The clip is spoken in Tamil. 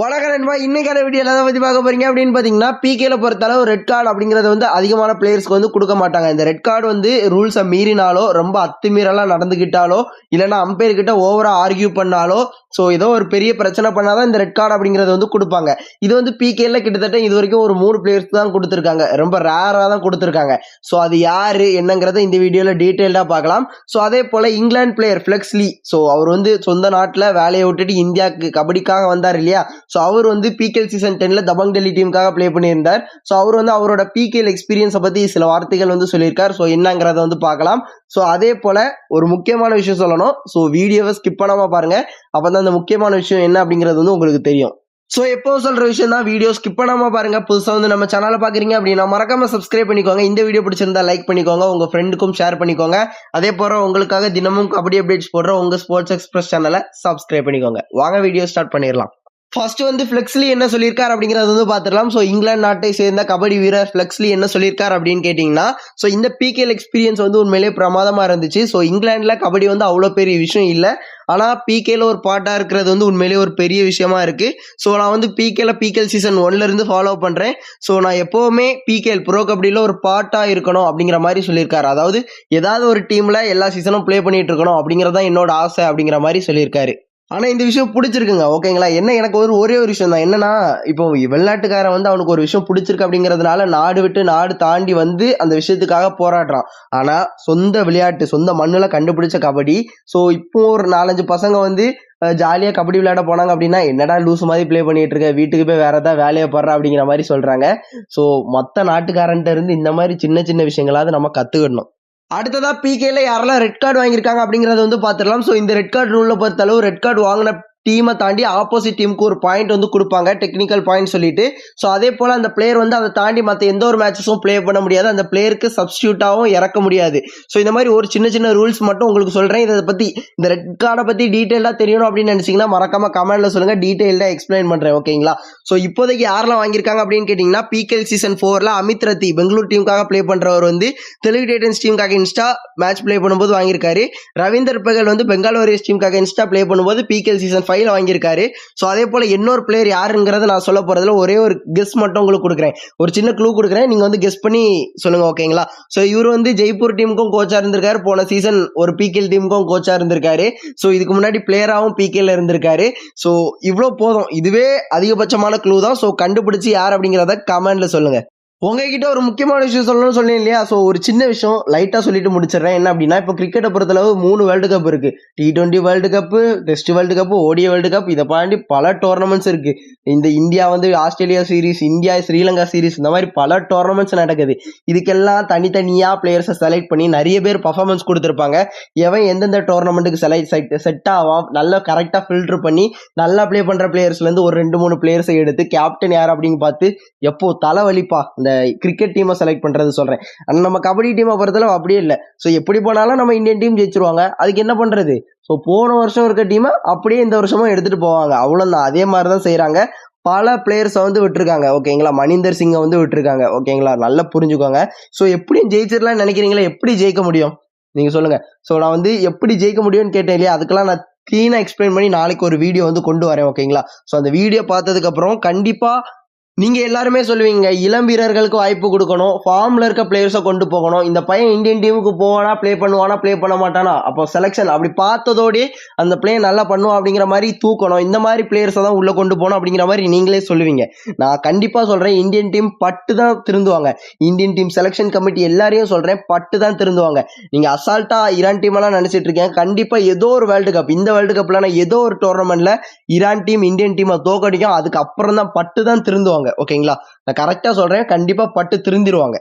வணக்கம் நண்பா. இன்னைக்கான வீடியோ எதை பற்றி பார்க்க போறீங்க அப்படின்னு பார்த்தீங்கன்னா பிகேல பொறுத்தளவு ரெட் கார்டு அப்படிங்கிறத வந்து அதிகமான பிளேயர்ஸ்க்கு வந்து கொடுக்க மாட்டாங்க. இந்த ரெட் கார்டு வந்து ரூல்ஸை மீறினாலோ ரொம்ப அத்துமீறலாம் நடந்துகிட்டாலோ இல்லைனா அம்பையர் கிட்ட ஓவரா ஆர்கியூ பண்ணாலோ ஸோ ஏதோ ஒரு பெரிய பிரச்சனை பண்ணாதான் இந்த ரெட் கார்டு அப்படிங்கிறத வந்து கொடுப்பாங்க. இது வந்து பிகேல கிட்டத்தட்ட இது வரைக்கும் ஒரு மூணு பிளேயர்ஸ் தான் கொடுத்துருக்காங்க. ரொம்ப ரேராக தான் கொடுத்துருக்காங்க. ஸோ அது யார் என்னங்கிறத இந்த வீடியோவில் டீட்டெயில்டாக பார்க்கலாம். ஸோ அதே போல இங்கிலாந்து பிளேயர் ஃபிளெக்ஸ்லி ஸோ அவர் வந்து சொந்த நாட்டில் வேலையை விட்டுட்டு இந்தியாவுக்கு கபடிக்காக வந்தார் இல்லையா? ஸோ அவர் வந்து பிகேஎல் சீசன் டென்ல தபங் டெல்லி டீமுக்காக ப்ளே பண்ணியிருந்தார். ஸோ அவர் வந்து அவரோட பிகேஎல் எக்ஸ்பீரியன்ஸை பற்றி சில வார்த்தைகள் வந்து சொல்லியிருக்கார். ஸோ என்னங்கிறத வந்து பார்க்கலாம். ஸோ அதே போல் ஒரு முக்கியமான விஷயம் சொல்லணும். ஸோ வீடியோவை ஸ்கிப் பண்ணாமல் பாருங்க. அப்போ தான் அந்த முக்கியமான விஷயம் என்ன அப்படிங்கிறது வந்து உங்களுக்கு தெரியும். ஸோ எப்போ சொல்கிற விஷயம் தான் வீடியோ ஸ்கிப் பண்ணாமல் பாருங்கள் புதுசாக வந்து நம்ம சேனலை பார்க்குறீங்க அப்படின்னா மறக்காம சப்ஸ்கிரைப் பண்ணிக்கோங்க. இந்த வீடியோ பிடிச்சிருந்தா லைக் பண்ணிக்கோங்க. உங்கள் ஃப்ரெண்டுக்கும் ஷேர் பண்ணிக்கோங்க. அதே போகிற உங்களுக்காக தினமும் கபடி அப்டேட்ஸ் போடுற உங்கள் ஸ்போர்ட்ஸ் எக்ஸ்பிரஸ் சேனலை சப்ஸ்கிரைப் பண்ணிக்கோங்க. வாங்க வீடியோ ஸ்டார்ட் பண்ணிடலாம். ஃபர்ஸ்ட் வந்து ஃப்ளெக்ஸ்லி என்ன சொல்லியிருக்கார் அப்படிங்கிறது வந்து பார்த்துடலாம். ஸோ இங்கிலாந்து நாட்டை சேர்ந்த கபடி வீரர் ஃப்ளெக்ஸ்லி என்ன சொல்லியிருக்கார் அப்படின்னு கேட்டிங்கன்னா ஸோ இந்த பிகேஎல் எக்ஸ்பீரியன்ஸ் வந்து உண்மையிலேயே பிரமாதமாக இருந்துச்சு. ஸோ இங்கிலாண்டில் கபடி வந்து அவ்வளோ பெரிய விஷயம் இல்லை. ஆனால் பிகேல ஒரு பாட்டாக இருக்கிறது வந்து உண்மையிலேயே ஒரு பெரிய விஷயமா இருக்கு. ஸோ நான் வந்து பிகேல பிகேல் சீசன் ஒன்லேருந்து ஃபாலோ பண்ணுறேன் ஸோ நான் எப்போவுமே பிகேஎல் ப்ரோ கபடியில் ஒரு பாட்டாக இருக்கணும் அப்படிங்கிற மாதிரி சொல்லியிருக்காரு அதாவது ஏதாவது ஒரு டீமில் எல்லா சீசனும் ப்ளே பண்ணிகிட்டு இருக்கணும் அப்படிங்கிறது தான் என்னோட ஆசை அப்படிங்கிற மாதிரி சொல்லியிருக்காரு ஆனா இந்த விஷயம் பிடிச்சிருக்குங்க. ஓகேங்களா? என்ன எனக்கு ஒரு ஒரே ஒரு விஷயம் தான் என்னன்னா இப்போ வெளிநாட்டுக்காரன் வந்து அவனுக்கு ஒரு விஷயம் பிடிச்சிருக்கு அப்படிங்கிறதுனால நாடு விட்டு நாடு தாண்டி வந்து அந்த விஷயத்துக்காக போராடுறான். ஆனா சொந்த விளையாட்டு சொந்த மண்ணுல கண்டுபிடிச்ச கபடி. ஸோ இப்போ ஒரு நாலஞ்சு பசங்க வந்து ஜாலியாக கபடி விளையாட போனாங்க அப்படின்னா என்னடா லூஸ் மாதிரி ப்ளே பண்ணிட்டு இருக்க? வீட்டுக்கு போய் வேற ஏதாவது வேலையை போடுற அப்படிங்கிற மாதிரி சொல்றாங்க. ஸோ மொத்த நாட்டுக்காரன்ட்ட இருந்து இந்த மாதிரி சின்ன சின்ன விஷயங்களாவது நம்ம கத்துக்கணும் அடுத்ததா பிகேல யாரெல்லாம் ரெட் கார்டு வாங்கியிருக்காங்க அப்படிங்கறத வந்து பார்த்துடலாம். ஸோ இந்த ரெட் கார்டு ரூலில் பொறுத்தளவு ரெட் கார்டு வாங்கின டீமை தாண்டி ஆப்போசிட் டீமுக்கு ஒரு பாயிண்ட் வந்து கொடுப்பாங்க டெக்னிக்கல் பாயிண்ட் சொல்லிட்டு. ஸோ அதே போல் அந்த பிளேயர் வந்து அதை தாண்டி மற்ற எந்த ஒரு மேட்சஸும் ப்ளே பண்ண முடியாது. அந்த பிளேயருக்கு சப்ஸ்டியூட்டாகவும் இறக்க முடியாது. ஸோ இந்த மாதிரி ஒரு சின்ன சின்ன ரூல்ஸ் மட்டும் உங்களுக்கு சொல்கிறேன் இதை பற்றி இந்த ரெட் கார்டை பற்றி டீட்டெயிலாக தெரியணும் அப்படின்னு நினச்சிங்கன்னா மறக்காம கமெண்ட்ல சொல்லுங்கள் டீட்டெயில்டாக எக்ஸ்பிளைன் பண்ணுறேன் ஓகேங்களா ஸோ இப்போதைக்கு யாரெல்லாம் வாங்கியிருக்காங்க அப்படின்னு கேட்டிங்கன்னா பிகேஎல் சீசன் ஃபோரில் அமித் ரத்தி பெங்களூர் டீமுக்காக ப்ளே பண்ணுறவர் வந்து தெலுங்கு டைட்டன்ஸ் டீமுக்காக இன்ஸ்டா மேட்ச் ப்ளே பண்ணும்போது வாங்கியிருக்காரு. ரவீந்தர் பகல் வந்து பெங்கால் வாரியர்ஸ் டீமுக்காக இன்ஸ்டா ப்ளே பண்ணும்போது பிகேஎல் சீசன் ஃபைல் வாங்கியிருக்காரு. ஸோ அதே போல் இன்னொரு பிளேயர் யாருங்கிறத நான் சொல்ல போகிறதுல ஒரே ஒரு கெஸ் மட்டும் உங்களுக்கு கொடுக்குறேன். ஒரு சின்ன க்ளூ கொடுக்குறேன். நீங்கள் வந்து கெஸ் பண்ணி சொல்லுங்கள் ஓகேங்களா ஸோ இவர் வந்து ஜெய்ப்பூர் டீமுக்கும் கோச்சாக இருந்திருக்காரு. போன சீசன் ஒரு பிகேல் டீமுக்கும் கோச்சாக இருந்திருக்காரு. ஸோ இதுக்கு முன்னாடி பிளேயராகவும் பிகேல இருந்திருக்காரு. ஸோ இவ்வளோ போதும். இதுவே அதிகபட்சமான க்ளூ தான். ஸோ கண்டுபிடிச்சி யார் அப்படிங்கிறத கமெண்ட்டில் சொல்லுங்கள் உங்ககிட்ட ஒரு முக்கியமான விஷயம் சொல்லணும்னு சொன்னேன் இல்லையா? ஸோ ஒரு சின்ன விஷயம் லைட்டாக சொல்லிட்டு முடிச்சிடுறேன். என்ன அப்படின்னா இப்போ கிரிக்கெட்டை பொறுத்தளவு மூணு வேர்ல்டு கப் இருக்கு. T twenty world cup test world cup ODI world cup இதை தாண்டி பல டோர்னமெண்ட்ஸ் இருக்கு. இந்த இந்தியா வந்து Australia series India Sri Lanka series இந்த மாதிரி பல டோர்னமெண்ட்ஸ் நடக்குது. இதுக்கெல்லாம் தனித்தனியாக பிளேயர்ஸை செலக்ட் பண்ணி நிறைய பேர் பர்ஃபார்மன்ஸ் கொடுத்துருப்பாங்க. எவன் எந்தெந்த டோர்னமெண்ட்டுக்கு செலக்ட் செட் செட் ஆவான் நல்லா கரெக்டாக ஃபில்டர் பண்ணி நல்லா ப்ளே பண்ணுற பிளேயர்ஸ்லேருந்து ஒரு ரெண்டு மூணு பிளேயர்ஸை எடுத்து கேப்டன் யார்? அப்படின்னு பார்த்து எப்போ தலைவலிப்பா இந்த கிரிக்கெட் டீமை செலக்ட் பண்ணுறது சொல்கிறேன் ஆனால் நம்ம கபடி டீமை பொறுத்தளவு அப்படியே இல்லை. ஸோ எப்படி போனாலும் நம்ம இந்தியன் டீம் ஜெயிச்சிருவாங்க. அதுக்கு என்ன பண்ணுறது ஸோ போன வருஷம் இருக்க டீமை அப்படியே இந்த வருஷமும் எடுத்துகிட்டு போவாங்க. அவ்வளோதான் அதே மாதிரி தான் செய்கிறாங்க பல பிளேயர்ஸை வந்து விட்டுருக்காங்க. ஓகேங்களா மணிந்தர் சிங்கை வந்து விட்டுருக்காங்க. ஓகேங்களா நல்லா புரிஞ்சுக்கோங்க. ஸோ எப்படியும் ஜெயிச்சிடலாம் நினைக்கிறீங்களா? எப்படி ஜெயிக்க முடியும்? நீங்கள் சொல்லுங்கள் ஸோ நான் வந்து எப்படி ஜெயிக்க முடியும்னு கேட்டேன் இல்லையா? அதுக்கெல்லாம் நான் க்ளீனாக எக்ஸ்பிளைன் பண்ணி நாளைக்கு ஒரு வீடியோ வந்து கொண்டு வரேன். ஓகேங்களா ஸோ அந்த வீடியோ பார்த்ததுக்கப்புறம் கண்டிப்பாக நீங்கள் எல்லாருமே சொல்லுவீங்க இளம் வீரர்களுக்கு வாய்ப்பு கொடுக்கணும் ஃபார்மில் இருக்க பிளேயர்ஸை கொண்டு போகணும். இந்த பையன் இந்தியன் டீமுக்கு போவானா ப்ளே பண்ணுவானா ப்ளே பண்ண மாட்டானா? அப்போ செலெக்ஷன் அப்படி பார்த்ததோடே அந்த பிளே நல்லா பண்ணுவோம் அப்படிங்கிற மாதிரி தூக்கணும். இந்த மாதிரி பிளேயர்ஸை தான் உள்ளே கொண்டு போகணும் அப்படிங்கிற மாதிரி நீங்களே சொல்லுவீங்க. நான் கண்டிப்பாக சொல்கிறேன் இந்தியன் டீம் பட்டு தான் திருந்துவாங்க. இந்தியன் டீம் செலெக்ஷன் கமிட்டி எல்லாரையும் சொல்கிறேன் பட்டு தான் திருந்துவாங்க. நீங்கள் அசால்ட்டாக ஈரான் டீமெல்லாம் நினச்சிட்டு இருக்கேன் கண்டிப்பாக ஏதோ ஒரு வேர்ல்டு கப் இந்த வேர்ல்டு கப்ல ஏதோ ஒரு டோர்னமெண்ட்டில் ஈரான் டீம் இந்தியன் டீமை தோக்கடிக்கும் அதுக்கப்புறம் தான் பட்டு தான் திருந்துவாங்க. ஓகேங்களா நான் கரெக்டா சொல்றேன். கண்டிப்பா பட்டு திருந்திருவாங்க.